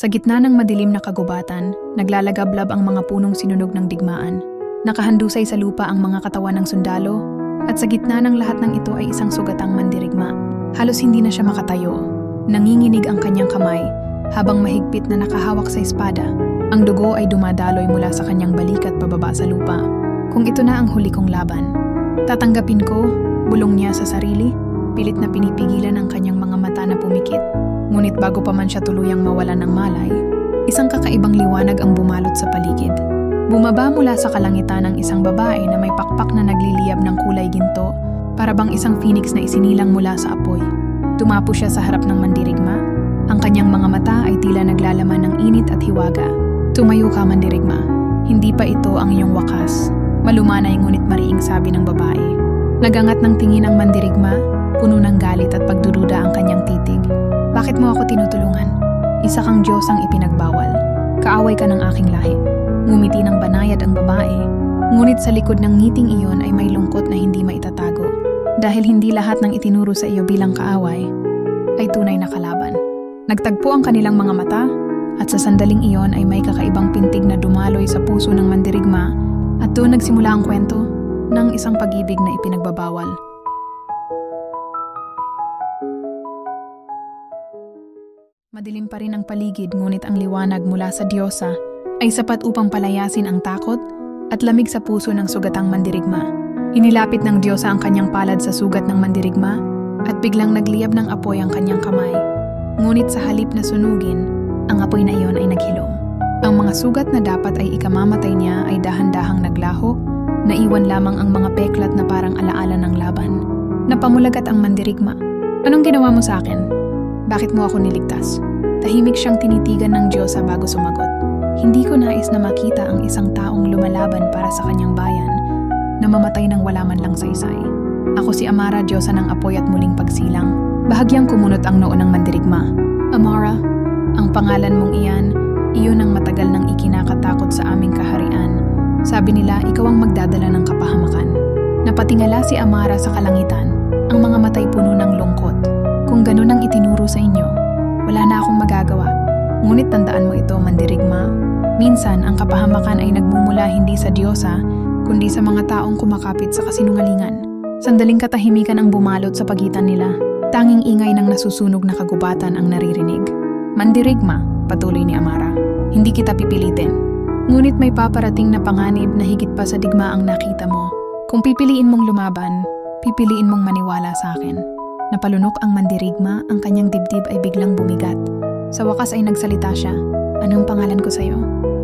Sa gitna ng madilim na kagubatan, naglalagablab ang mga punong sinunog ng digmaan. Nakahandusay sa lupa ang mga katawan ng sundalo, at sa gitna ng lahat ng ito ay isang sugatang mandirigma. Halos hindi na siya makatayo. Nanginginig ang kanyang kamay, habang mahigpit na nakahawak sa espada. Ang dugo ay dumadaloy mula sa kanyang balikat pababa sa lupa. Kung ito na ang huli kong laban, tatanggapin ko, bulong niya sa sarili, pilit na pinipigilan ang kanyang mga mata na pumikit. Ngunit bago pa man siya tuluyang mawalan ng malay, isang kakaibang liwanag ang bumalot sa paligid. Bumaba mula sa kalangitan ang isang babae na may pakpak na nagliliyab ng kulay ginto, para bang isang phoenix na isinilang mula sa apoy. Tumapo siya sa harap ng mandirigma. Ang kanyang mga mata ay tila naglalaman ng init at hiwaga. Tumayo ka, mandirigma. Hindi pa ito ang iyong wakas. Malumanay ngunit mariing sabi ng babae. Nagangat ng tingin ang mandirigma, puno ng galit at pagdududa ang kanyang titig. Bakit mo ako tinutulungan? Isa kang Diyos ang ipinagbawal. Kaaway ka ng aking lahi. Ngumiti ng banayad ang babae. Ngunit sa likod ng ngiting iyon ay may lungkot na hindi maitatago. Dahil hindi lahat ng itinuro sa iyo bilang kaaway ay tunay na kalaban. Nagtagpo ang kanilang mga mata at sa sandaling iyon ay may kakaibang pintig na dumaloy sa puso ng mandirigma at doon nagsimula ang kwento ng isang pag-ibig na ipinagbabawal. Madilim pa rin ang paligid ngunit ang liwanag mula sa Diyosa ay sapat upang palayasin ang takot at lamig sa puso ng sugatang mandirigma. Inilapit ng Diyosa ang kanyang palad sa sugat ng mandirigma at biglang nagliyab ng apoy ang kanyang kamay. Ngunit sa halip na sunugin, ang apoy na iyon ay naghilom. Ang mga sugat na dapat ay ikamamatay niya ay dahan-dahang naglaho, naiwan lamang ang mga peklat na parang alaala ng laban. Napamulagat ang mandirigma. Anong ginawa mo sa akin? Bakit mo ako niligtas? Tahimik siyang tinitigan ng Diyosa bago sumagot. Hindi ko nais na makita ang isang taong lumalaban para sa kanyang bayan na mamatay ng wala man lang saysay. Ako si Amara, Diyosa ng apoy at muling pagsilang. Bahagyang kumunot ang noo ng mandirigma. Amara, ang pangalan mong iyan, iyon ang matagal nang ikinakatakot sa aming kaharian. Sabi nila, ikaw ang magdadala ng kapahamakan. Napatingala si Amara sa kalangitan, ang mga matay puno ng lungkot. Kung ganun ang itinuro sa inyo, wala na akong magagawa. Ngunit tandaan mo ito, mandirigma. Minsan, ang kapahamakan ay nagmumula hindi sa Diyosa, kundi sa mga taong kumakapit sa kasinungalingan. Sandaling katahimikan ang bumalot sa pagitan nila. Tanging ingay ng nasusunog na kagubatan ang naririnig. Mandirigma, patuloy ni Amara. Hindi kita pipilitin. Ngunit may paparating na panganib na higit pa sa digma ang nakita mo. Kung pipiliin mong lumaban, pipiliin mong maniwala sa akin. Napalunok ang mandirigma, ang kanyang dibdib ay biglang bumigat. Sa wakas ay nagsalita siya. Anong pangalan ko sa'yo?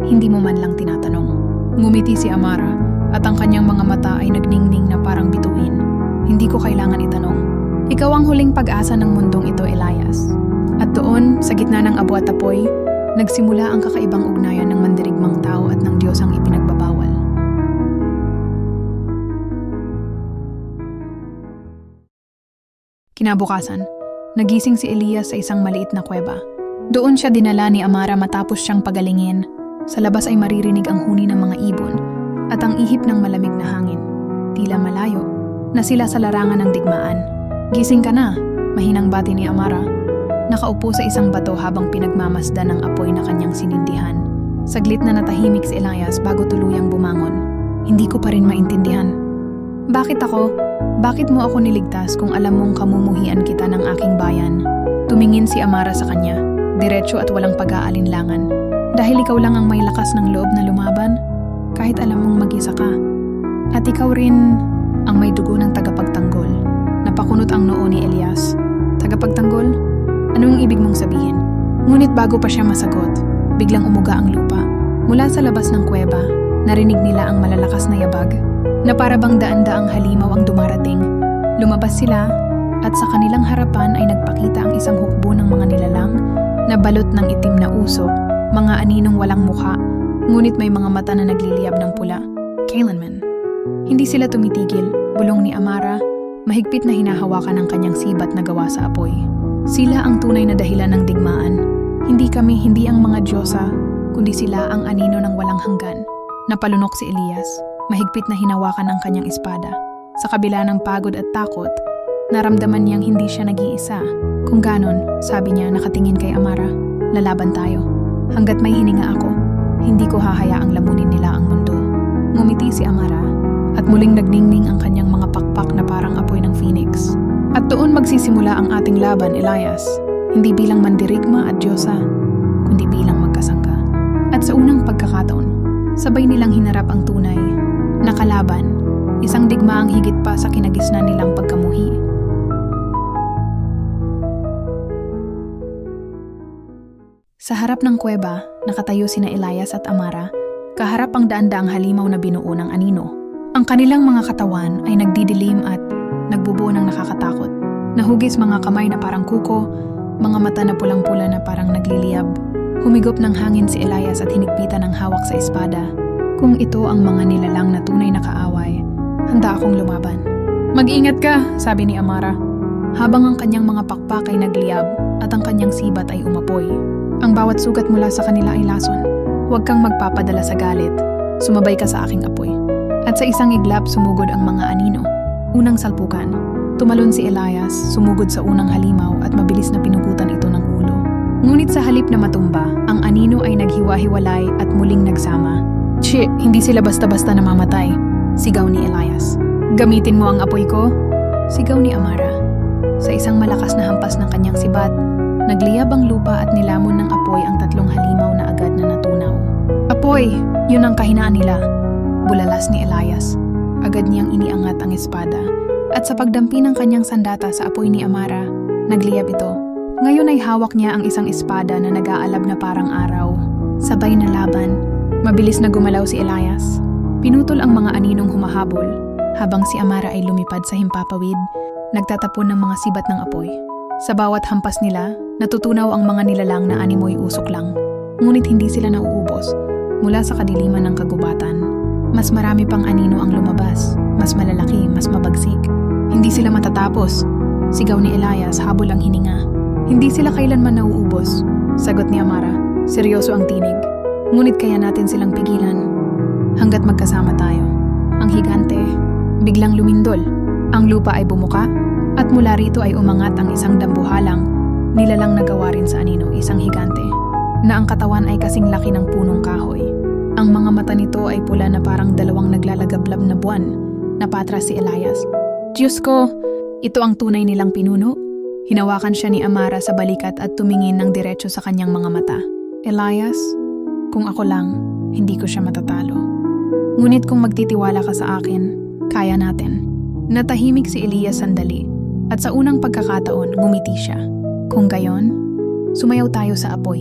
Hindi mo man lang tinatanong. Ngumiti si Amara at ang kanyang mga mata ay nagningning na parang bituin. Hindi ko kailangan itanong. Ikaw ang huling pag-asa ng mundong ito, Elias. At doon, sa gitna ng abo at apoy, nagsimula ang kakaibang ugnayan ng mandirigmang tao at ng Diyos ang ipinagbabawal. Kinabukasan, nagising si Elias sa isang maliit na kuweba. Doon siya dinala ni Amara matapos siyang pagalingin. Sa labas ay maririnig ang huni ng mga ibon at ang ihip ng malamig na hangin. Tila malayo, na sila sa larangan ng digmaan. Gising ka na, mahinang bati ni Amara. Nakaupo sa isang bato habang pinagmamasdan ng apoy na kanyang sinindihan. Saglit na natahimik si Elias bago tuluyang bumangon. Hindi ko pa rin maintindihan. Bakit ako? Bakit mo ako niligtas kung alam mong kamumuhian kita ng aking bayan? Tumingin si Amara sa kanya, diretso at walang pag-aalinlangan. Dahil ikaw lang ang may lakas ng loob na lumaban, kahit alam mong mag-isa ka. At ikaw rin ang may dugo ng tagapagtanggol. Napakunot ang noo ni Elias. Tagapagtanggol? Anong ibig mong sabihin? Ngunit bago pa siya masagot, biglang umuga ang lupa. Mula sa labas ng kuweba, narinig nila ang malalakas na yabag na para daan-daang halimaw ang dumarating. Lumabas sila at sa kanilang harapan ay nagpakita ang isang hukbo ng mga nilalang na balot ng itim na usok, mga aninong walang mukha, ngunit may mga mata na nagliliyab ng pula. Kailanman. Hindi sila tumitigil, bulong ni Amara, mahigpit na hinahawakan ang kanyang sibat na gawa sa apoy. Sila ang tunay na dahilan ng digmaan. Hindi kami, hindi ang mga Diyosa, kundi sila ang anino ng walang hanggan. Napalunok si Elias, mahigpit na hinawakan ang kanyang espada. Sa kabila ng pagod at takot, naramdaman niyang hindi siya nag-iisa. Kung ganon, sabi niya nakatingin kay Amara, lalaban tayo. Hanggat may hininga ako, hindi ko hahayaang lamunin nila ang mundo. Ngumiti si Amara at muling nagningning ang kanyang mga pakpak na parang apoy ng phoenix. At doon magsisimula ang ating laban, Elias. Hindi bilang mandirigma at Diyosa, kundi bilang magkasangga. At sa unang pagkakataon, sabay nilang hinarap ang tunay na kalaban, isang digmaang higit pa sa kinagisnan nilang pagkamuhi. Sa harap ng kuweba, nakatayo sina Elias at Amara, kaharap ang daan-daang halimaw na binuo ng anino. Ang kanilang mga katawan ay nagdidilim at nagbubuo ng nakakatakot. Nahugis mga kamay na parang kuko, mga mata na pulang-pula na parang nagliliyab. Humigop ng hangin si Elias at hinigpitan ng hawak sa espada. Kung ito ang mga nilalang na tunay na kaaway, handa akong lumaban. Mag-ingat ka, sabi ni Amara. Habang ang kanyang mga pakpak ay nagliyab at ang kanyang sibat ay umapoy. Ang bawat sugat mula sa kanila ay lason. Huwag kang magpapadala sa galit. Sumabay ka sa aking apoy. At sa isang iglap sumugod ang mga anino. Unang salpukan. Tumalon si Elias, sumugod sa unang halimaw at mabilis na pinugutan ito ng ulo. Ngunit sa halip na matumba, ang anino ay naghiwa-hiwalay at muling nagsama. Chi, hindi sila basta-basta namamatay. Sigaw ni Elias. Gamitin mo ang apoy ko? Sigaw ni Amara. Sa isang malakas na hampas ng kanyang sibat, nagliyab ang lupa at nilamon ng apoy ang tatlong halimaw na agad na natunaw. Apoy! Yun ang kahinaan nila. Bulalas ni Elias. Agad niyang iniangat ang espada. At sa pagdampi ng kanyang sandata sa apoy ni Amara, nagliyab ito. Ngayon ay hawak niya ang isang espada na nag-aalab na parang araw. Sabay na laban. Mabilis na gumalaw si Elias. Pinutol ang mga aninong humahabol, habang si Amara ay lumipad sa himpapawid, nagtatapon ng mga sibat ng apoy. Sa bawat hampas nila, natutunaw ang mga nilalang na animoy usok lang. Ngunit hindi sila nauubos. Mula sa kadiliman ng kagubatan, mas marami pang anino ang lumabas, mas malalaki, mas mabagsik. Hindi sila matatapos. Sigaw ni Elias habol ang hininga. Hindi sila kailanman nauubos. Sagot ni Amara, seryoso ang tinig. Ngunit kaya natin silang pigilan. Hanggat magkasama tayo. Ang higante, biglang lumindol. Ang lupa ay bumuka, at mula rito ay umangat ang isang dambuhalang, nilalang nagawa rin sa anino, isang higante, na ang katawan ay kasing laki ng punong kahoy. Ang mga mata nito ay pula na parang dalawang naglalagablab na buwan. Napatras si Elias. Diyos ko, ito ang tunay nilang pinuno. Hinawakan siya ni Amara sa balikat at tumingin ng diretso sa kanyang mga mata. Elias, kung ako lang, hindi ko siya matatalo. Ngunit kung magtitiwala ka sa akin, kaya natin. Natahimik si Elias sandali at sa unang pagkakataon ngumiti siya. Kung gayon, sumayaw tayo sa apoy.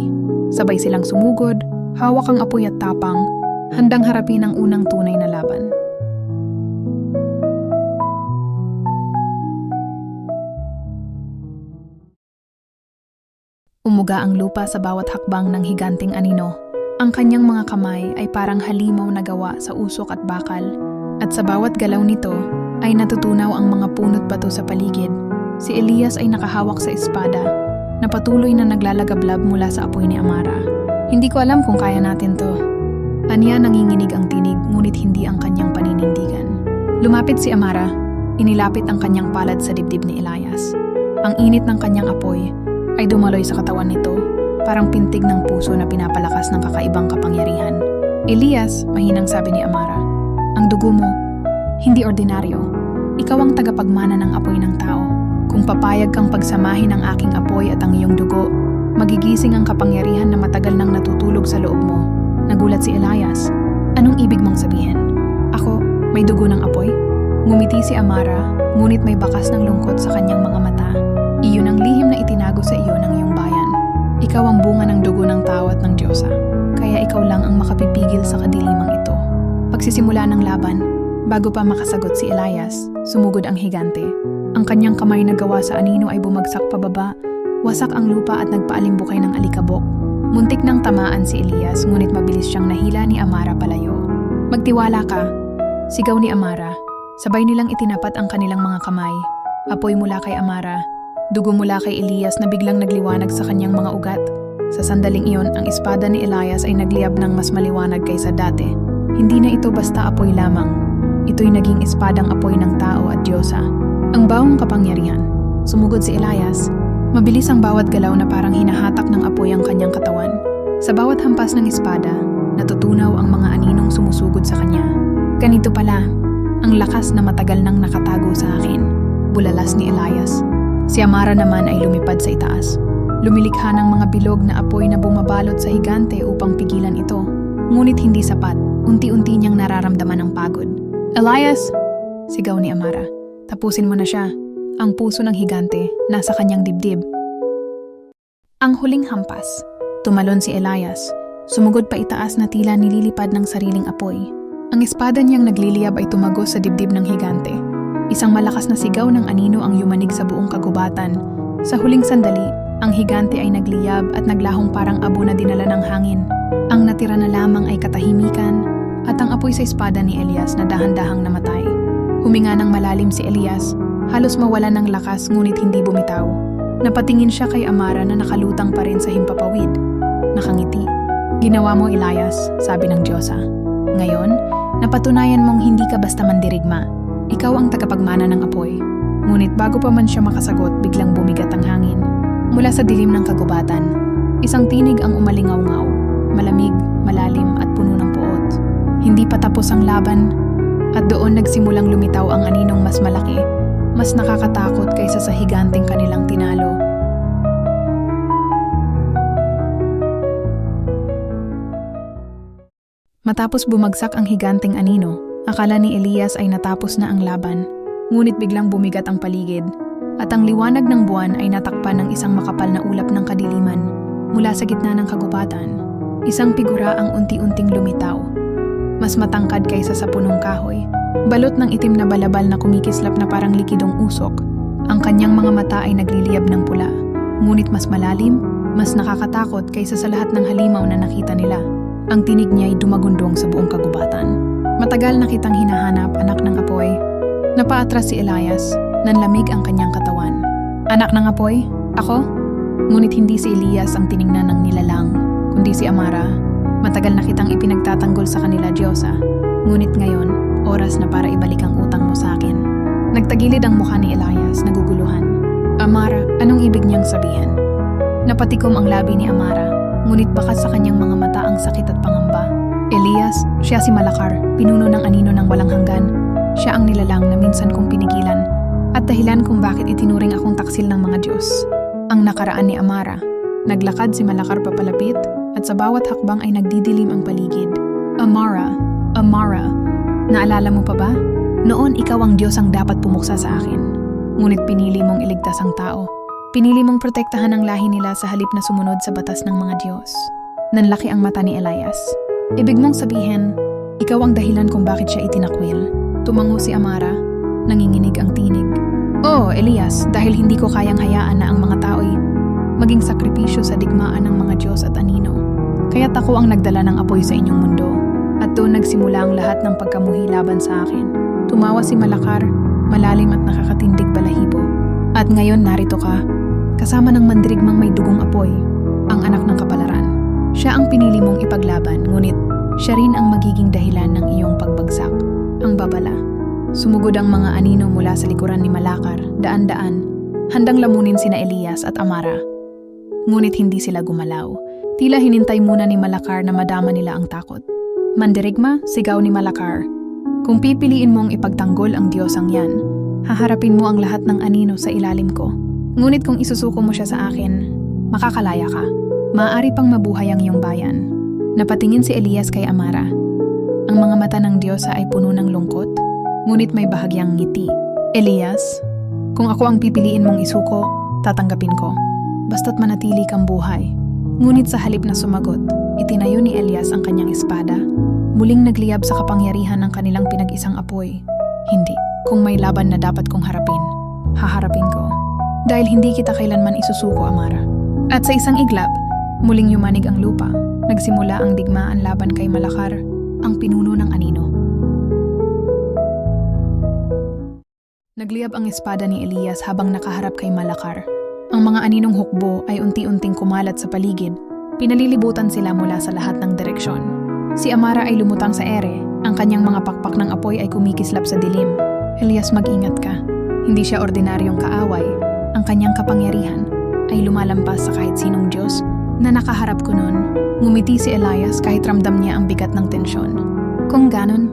Sabay silang sumugod, hawak ang apoy at tapang, handang harapin ang unang tunay na laban. Umuga ang lupa sa bawat hakbang ng higanting anino. Ang kanyang mga kamay ay parang halimaw na gawa sa usok at bakal, at sa bawat galaw nito ay natutunaw ang mga punot bato sa paligid. Si Elias ay nakahawak sa espada, na patuloy na naglalagablab mula sa apoy ni Amara. Hindi ko alam kung kaya natin to. Anya nanginginig ang tinig ngunit hindi ang kanyang paninindigan. Lumapit si Amara, inilapit ang kanyang palad sa dibdib ni Elias. Ang init ng kanyang apoy ay dumaloy sa katawan nito, parang pintig ng puso na pinapalakas ng kakaibang kapangyarihan. Elias, mahinang sabi ni Amara, ang dugo mo, hindi ordinaryo. Ikaw ang tagapagmana ng apoy ng tao. Kung papayag kang pagsamahin ang aking apoy at ang iyong dugo, magigising ang kapangyarihan na matagal nang natutulog sa loob mo. Nagulat si Elias. Anong ibig mong sabihin? Ako, may dugo ng apoy? Ngumiti si Amara, ngunit may bakas ng lungkot sa kanyang mga mata. Iyon ang lihim na itinago sa iyo ng iyong. Ikaw ang bunga ng dugo ng tao at ng Diyosa. Kaya ikaw lang ang makapipigil sa kadilimang ito. Pagsisimula ng laban, bago pa makasagot si Elias, sumugod ang higante. Ang kanyang kamay na gawa sa anino ay bumagsak pababa, wasak ang lupa at nagpaalimbukay ng alikabok. Muntik nang tamaan si Elias ngunit mabilis siyang nahila ni Amara palayo. Magtiwala ka, sigaw ni Amara. Sabay nilang itinapat ang kanilang mga kamay. Apoy mula kay Amara, dugo mula kay Elias na biglang nagliwanag sa kanyang mga ugat. Sa sandaling iyon, ang espada ni Elias ay nagliyab ng mas maliwanag kaysa dati. Hindi na ito basta apoy lamang. Ito'y naging espadang apoy ng tao at Diyosa. Ang bawang kapangyarihan. Sumugod si Elias. Mabilis ang bawat galaw na parang hinahatak ng apoy ang kanyang katawan. Sa bawat hampas ng espada, natutunaw ang mga aninong sumusugod sa kanya. Ganito pala, ang lakas na matagal nang nakatago sa akin. Bulalas ni Elias. Si Amara naman ay lumipad sa itaas. Lumilikha ng mga bilog na apoy na bumabalot sa higante upang pigilan ito. Ngunit hindi sapat, unti-unti niyang nararamdaman ang pagod. Elias! Sigaw ni Amara. Tapusin mo na siya. Ang puso ng higante nasa kanyang dibdib. Ang huling hampas. Tumalon si Elias. Sumugod pa itaas na tila nililipad ng sariling apoy. Ang espada niyang nagliliyab ay tumagos sa dibdib ng higante. Isang malakas na sigaw ng anino ang yumanig sa buong kagubatan. Sa huling sandali, ang higante ay nagliyab at naglahong parang abo na dinala ng hangin. Ang natira na lamang ay katahimikan at ang apoy sa espada ni Elias na dahan-dahang namatay. Huminga ng malalim si Elias, halos mawala ng lakas ngunit hindi bumitaw. Napatingin siya kay Amara na nakalutang pa rin sa himpapawid. Nakangiti. Ginawa mo, Elias, sabi ng Diyosa. Ngayon, napatunayan mong hindi ka basta mandirigma. Ikaw ang tagapagmana ng apoy. Ngunit bago pa man siya makasagot, biglang bumigat ang hangin. Mula sa dilim ng kagubatan, isang tinig ang umalingaw-ngaw, malamig, malalim at puno ng puot. Hindi pa tapos ang laban, at doon nagsimulang lumitaw ang aninong mas malaki, mas nakakatakot kaysa sa higanteng kanilang tinalo. Matapos bumagsak ang higanteng anino, akala ni Elias ay natapos na ang laban. Ngunit biglang bumigat ang paligid, at ang liwanag ng buwan ay natakpan ng isang makapal na ulap ng kadiliman mula sa gitna ng kagubatan. Isang figura ang unti-unting lumitaw. Mas matangkad kaysa sa punong kahoy, balot ng itim na balabal na kumikislap na parang likidong usok. Ang kanyang mga mata ay nagliliyab ng pula, ngunit mas malalim, mas nakakatakot kaysa sa lahat ng halimaw na nakita nila. Ang tinig niya ay dumagundong sa buong kagubatan. Matagal na kitang hinahanap, anak ng apoy. Napaatras si Elias, nanlamig ang kanyang katawan. Anak ng apoy? Ako? Ngunit hindi si Elias ang tiningnan ng nilalang, kundi si Amara. Matagal na kitang ipinagtatanggol sa kanila, Diyosa. Ngunit ngayon, oras na para ibalik ang utang mo sa akin. Nagtagilid ang mukha ni Elias, naguguluhan. Amara, anong ibig niyang sabihin? Napatikom ang labi ni Amara, ngunit bakas sa kanyang mga mata ang sakit at pangamba. Elias, siya si Malakar, pinuno ng anino ng walang hanggan. Siya ang nilalang na minsan kong pinigilan at dahilan kung bakit itinuring akong taksil ng mga Diyos. Ang nakaraan ni Amara. Naglakad si Malakar papalapit at sa bawat hakbang ay nagdidilim ang paligid. Amara, Amara, naalala mo pa ba? Noon ikaw ang Diyos ang dapat pumuksa sa akin. Ngunit pinili mong iligtas ang tao. Pinili mong protektahan ang lahi nila sa halip na sumunod sa batas ng mga Diyos. Nanlaki ang mata ni Elias. Ibig mong sabihin, ikaw ang dahilan kung bakit siya itinakwil. Tumango si Amara, nanginginig ang tinig. Oo, Elias, dahil hindi ko kayang hayaan na ang mga tao'y maging sakripisyo sa digmaan ng mga Diyos at anino. Kaya't ako ang nagdala ng apoy sa inyong mundo. At doon nagsimula ang lahat ng pagkamuhi laban sa akin. Tumawa si Malakar, malalim at nakakatindig balahibo. At ngayon narito ka, kasama ng mandirigmang may dugong apoy, ang anak ng kapalaran. Siya ang pinili mong ipaglaban, ngunit siya rin ang magiging dahilan ng iyong pagbagsak. Ang babala. Sumugod ang mga anino mula sa likuran ni Malakar, daan-daan, handang lamunin sina Elias at Amara. Ngunit hindi sila gumalaw. Tila hinintay muna ni Malakar na madama nila ang takot. Mandirigma, sigaw ni Malakar. Kung pipiliin mong ipagtanggol ang Diyosang yan, haharapin mo ang lahat ng anino sa ilalim ko. Ngunit kung isusuko mo siya sa akin, makakalaya ka. Maaari pang mabuhay ang iyong bayan. Napatingin si Elias kay Amara. Ang mga mata ng Diyosa ay puno ng lungkot, ngunit may bahagyang ngiti. Elias, kung ako ang pipiliin mong isuko, tatanggapin ko. Basta't manatili kang buhay. Ngunit sa halip na sumagot, itinayo ni Elias ang kanyang espada. Muling nagliyab sa kapangyarihan ng kanilang pinag-isang apoy. Hindi, kung may laban na dapat kong harapin, haharapin ko. Dahil hindi kita kailanman isusuko, Amara. At sa isang iglap, muling yumanig ang lupa. Nagsimula ang digmaan laban kay Malakar, ang pinuno ng anino. Nagliyab ang espada ni Elias habang nakaharap kay Malakar. Ang mga aninong hukbo ay unti-unting kumalat sa paligid. Pinalilibutan sila mula sa lahat ng direksyon. Si Amara ay lumutang sa ere. Ang kanyang mga pakpak ng apoy ay kumikislap sa dilim. Elias, mag-ingat ka. Hindi siya ordinaryong kaaway. Ang kanyang kapangyarihan ay lumalampas sa kahit sinong Diyos na nakaharap ko noon. Ngumiti si Elias kahit ramdam niya ang bigat ng tensyon. Kung ganon,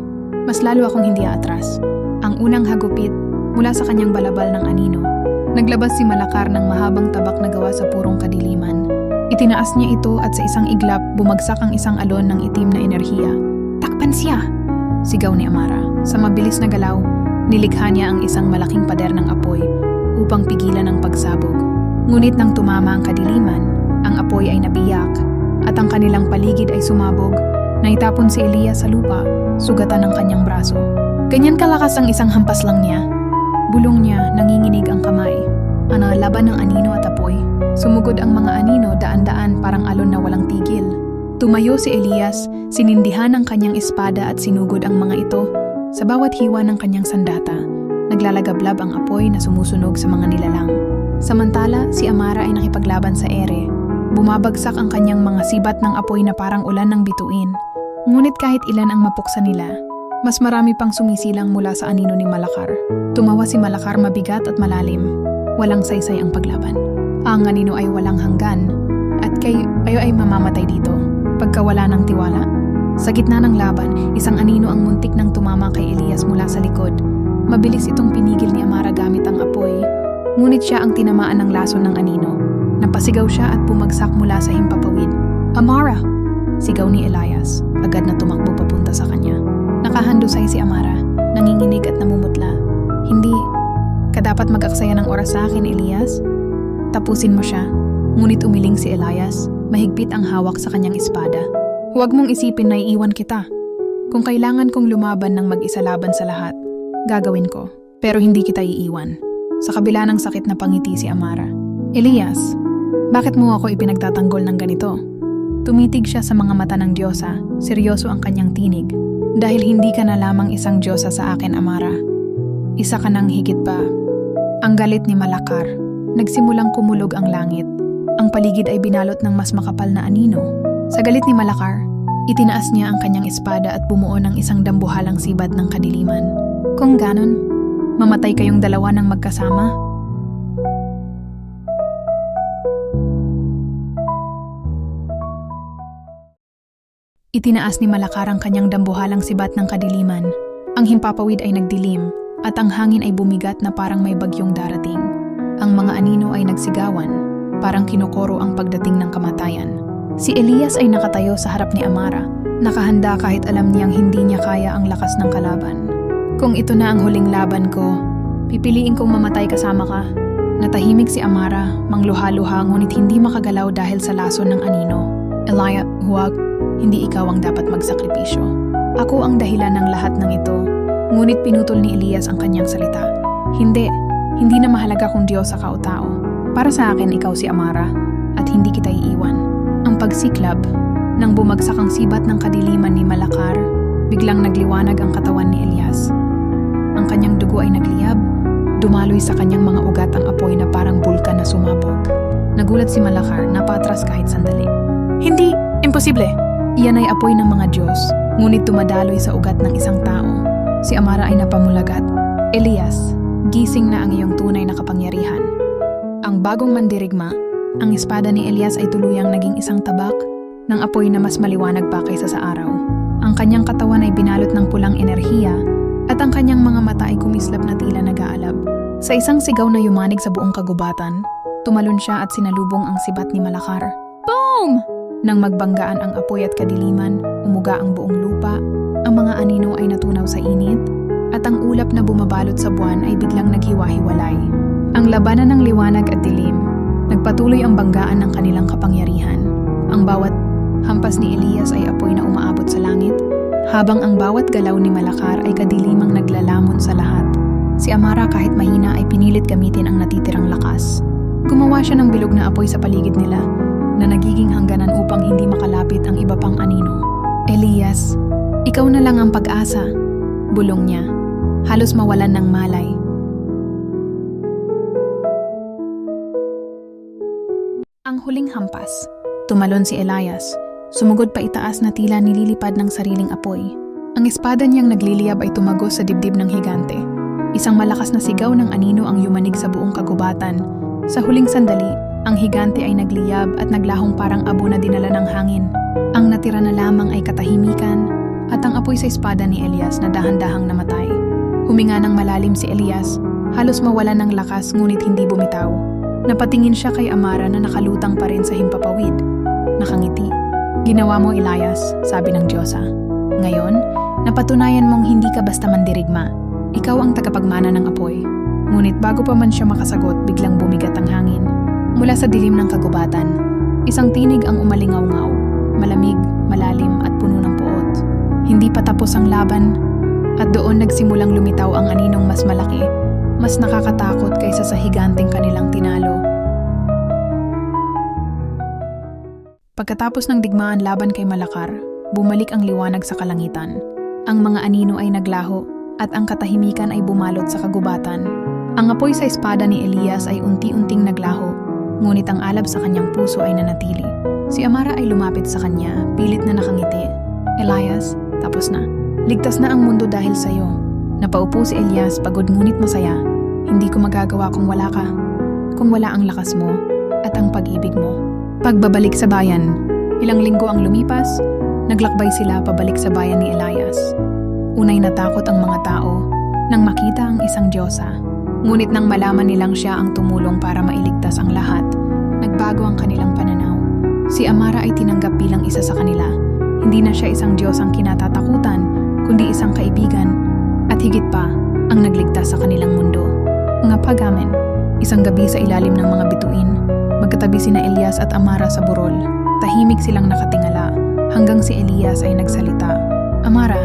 mas lalo akong hindi atras. Ang unang hagupit mula sa kanyang balabal ng anino. Naglabas si Malakar ng mahabang tabak na gawa sa purong kadiliman. Itinaas niya ito at sa isang iglap bumagsak ang isang alon ng itim na enerhiya. Takpan siya! Sigaw ni Amara. Sa mabilis na galaw, nilikha niya ang isang malaking pader ng apoy upang pigilan ang pagsabog. Ngunit nang tumama ang kadiliman, ang apoy ay nabiyak at ang kanilang paligid ay sumabog. Naitapon si Elias sa lupa, sugatan ng kanyang braso. Ganyan kalakas ang isang hampas lang niya. Bulong niya, nanginginig ang kamay. Ano, laban ng anino at apoy. Sumugod ang mga anino daan-daan parang alon na walang tigil. Tumayo si Elias, sinindihan ang kanyang espada at sinugod ang mga ito. Sa bawat hiwa ng kanyang sandata, naglalagablab ang apoy na sumusunog sa mga nilalang. Samantala, si Amara ay nakipaglaban sa ere. Bumabagsak ang kanyang mga sibat ng apoy na parang ulan ng bituin. Ngunit kahit ilan ang mapuksa nila, mas marami pang sumisilang mula sa anino ni Malakar. Tumawa si Malakar mabigat at malalim. Walang saysay ang paglaban. Ang anino ay walang hanggan at kay ayo ay mamamatay dito pagkawala ng tiwala. Sa gitna ng laban, isang anino ang muntik ng tumama kay Elias mula sa likod. Mabilis itong pinigil ni Amara gamit ang apoy. Ngunit siya ang tinamaan ng laso ng anino. Napasigaw siya at bumagsak mula sa himpapawid. Amara! Sigaw ni Elias. Agad na tumakbo papunta sa kanya. Nakahandusay si Amara, nanginginig at namumutla. Hindi, ka dapat mag-aksaya ng oras sa akin, Elias. Tapusin mo siya. Ngunit umiling si Elias, mahigpit ang hawak sa kanyang espada. Huwag mong isipin na iiwan kita. Kung kailangan kong lumaban ng mag-isa laban sa lahat, gagawin ko. Pero hindi kita iiwan. Sa kabila ng sakit na pangiti si Amara. Elias, bakit mo ako ipinagtatanggol ng ganito? Tumitig siya sa mga mata ng Diyosa, seryoso ang kanyang tinig. Dahil hindi ka na lamang isang Diyosa sa akin, Amara. Isa ka nang higit pa. Ang galit ni Malakar. Nagsimulang kumulog ang langit. Ang paligid ay binalot ng mas makapal na anino. Sa galit ni Malakar, itinaas niya ang kanyang espada at bumuo ng isang dambuhalang sibat ng kadiliman. Kung ganon, mamatay kayong dalawa ng magkasama, Itinaas ni Malakar ang kanyang dambuhalang sibat ng kadiliman. Ang himpapawid ay nagdilim at ang hangin ay bumigat na parang may bagyong darating. Ang mga anino ay nagsigawan, parang kinokoro ang pagdating ng kamatayan. Si Elias ay nakatayo sa harap ni Amara, nakahanda kahit alam niyang hindi niya kaya ang lakas ng kalaban. Kung ito na ang huling laban ko, pipiliin kong mamatay kasama ka. Natahimik si Amara, mangluha-luha ngunit hindi makagalaw dahil sa laso ng anino. Elia, huwag, hindi ikaw ang dapat magsakripisyo. Ako ang dahilan ng lahat ng ito. Ngunit pinutol ni Elias ang kanyang salita. Hindi, hindi na mahalaga kung Diyos ka o tao. Para sa akin, ikaw si Amara, at hindi kita iiwan. Ang pagsiklab, nang bumagsak ang sibat ng kadiliman ni Malakar, biglang nagliwanag ang katawan ni Elias. Ang kanyang dugo ay nagliyab, dumaloy sa kanyang mga ugat ang apoy na parang bulkan na sumabog. Nagulat si Malakar, napatras kahit sandali. Hindi, imposible! Iyan ay apoy ng mga Diyos, ngunit tumadaloy sa ugat ng isang tao. Si Amara ay napamulagat. Elias, gising na ang iyong tunay na kapangyarihan. Ang bagong mandirigma, ang espada ni Elias ay tuluyang naging isang tabak ng apoy na mas maliwanag pa kaysa sa araw. Ang kanyang katawan ay binalot ng pulang enerhiya at ang kanyang mga mata ay kumislap na tila nag-aalab. Sa isang sigaw na yumanig sa buong kagubatan, tumalon siya at sinalubong ang sibat ni Malakar. Boom! Nang magbanggaan ang apoy at kadiliman, umuga ang buong lupa, ang mga anino ay natunaw sa init, at ang ulap na bumabalot sa buwan ay biglang naghiwa-hiwalay. Ang labanan ng liwanag at dilim, nagpatuloy ang banggaan ng kanilang kapangyarihan. Ang bawat hampas ni Elias ay apoy na umaabot sa langit, habang ang bawat galaw ni Malakar ay kadilimang naglalamon sa lahat. Si Amara kahit mahina ay pinilit gamitin ang natitirang lakas. Gumawa siya ng bilog na apoy sa paligid nila na nagiging hangganan upang hindi makalapit ang iba pang anino. Elias, ikaw na lang ang pag-asa. Bulong niya. Halos mawalan ng malay. Ang huling hampas. Tumalon si Elias. Sumugod pa itaas na tila nililipad ng sariling apoy. Ang espada niyang nagliliyab ay tumagos sa dibdib ng higante. Isang malakas na sigaw ng anino ang yumanig sa buong kagubatan. Sa huling sandali, Ang higante ay nagliyab at naglahong parang abo na dinala ng hangin. Ang natira na lamang ay katahimikan at ang apoy sa espada ni Elias na dahan-dahang namatay. Huminga ng malalim si Elias, halos mawalan ng lakas ngunit hindi bumitaw. Napatingin siya kay Amara na nakalutang pa rin sa himpapawid. Nakangiti. Ginawa mo, Elias, sabi ng Diyosa. Ngayon, napatunayan mong hindi ka basta mandirigma. Ikaw ang tagapagmana ng apoy. Ngunit bago pa man siya makasagot, biglang bumigat ang hangin. Mula sa dilim ng kagubatan, isang tinig ang umalingaw-ngaw, malamig, malalim at puno ng puot. Hindi pa tapos ang laban, at doon nagsimulang lumitaw ang aninong mas malaki, mas nakakatakot kaysa sa higanteng kanilang tinalo. Pagkatapos ng digmaan laban kay Malakar, bumalik ang liwanag sa kalangitan. Ang mga anino ay naglaho at ang katahimikan ay bumalot sa kagubatan. Ang apoy sa espada ni Elias ay unti-unting naglaho, ngunit ang alab sa kanyang puso ay nanatili. Si Amara ay lumapit sa kanya, pilit na nakangiti. Elias, tapos na. Ligtas na ang mundo dahil sa iyo. Napaupo si Elias pagod ngunit masaya. Hindi ko magagawa kung wala ka. Kung wala ang lakas mo at ang pag-ibig mo. Pagbabalik sa bayan. Ilang linggo ang lumipas, naglakbay sila pabalik sa bayan ni Elias. Unay natakot ang mga tao nang makita ang isang Diyosa. Ngunit nang malaman nilang siya ang tumulong para mailigtas ang lahat, nagbago ang kanilang pananaw. Si Amara ay tinanggap bilang isa sa kanila. Hindi na siya isang Diyos ang kinatatakutan, kundi isang kaibigan. At higit pa, ang nagligtas sa kanilang mundo. Nga pagamen, isang gabi sa ilalim ng mga bituin, magkatabi sina Elias at Amara sa burol. Tahimik silang nakatingala hanggang si Elias ay nagsalita. Amara,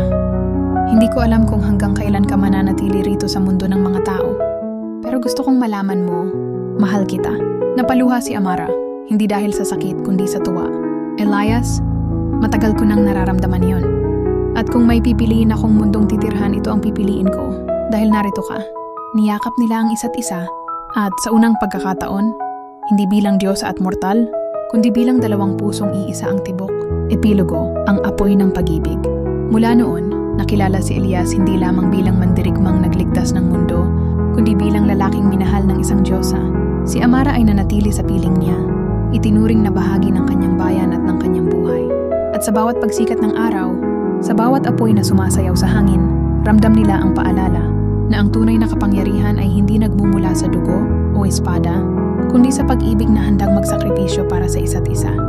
hindi ko alam kung hanggang kailan ka mananatili rito sa mundo ng mga tao. Pero gusto kong malaman mo, mahal kita. Napaluha si Amara, hindi dahil sa sakit kundi sa tuwa. Elias, matagal ko nang nararamdaman yon. At kung may pipiliin akong mundong titirhan, ito ang pipiliin ko. Dahil narito ka, niyakap nila ang isa't isa. At sa unang pagkakataon, hindi bilang Diyosa at mortal, kundi bilang dalawang pusong iisa ang tibok. Epilogo, ang apoy ng pag-ibig. Mula noon, nakilala si Elias hindi lamang bilang mandirigmang nagligtas ng mundo, kundi bilang lalaking minahal ng isang Diyosa. Si Amara ay nanatili sa piling niya, itinuring na bahagi ng kanyang bayan at ng kanyang buhay. At sa bawat pagsikat ng araw, sa bawat apoy na sumasayaw sa hangin, ramdam nila ang paalala na ang tunay na kapangyarihan ay hindi nagmumula sa dugo o espada, kundi sa pag-ibig na handang magsakripisyo para sa isa't isa.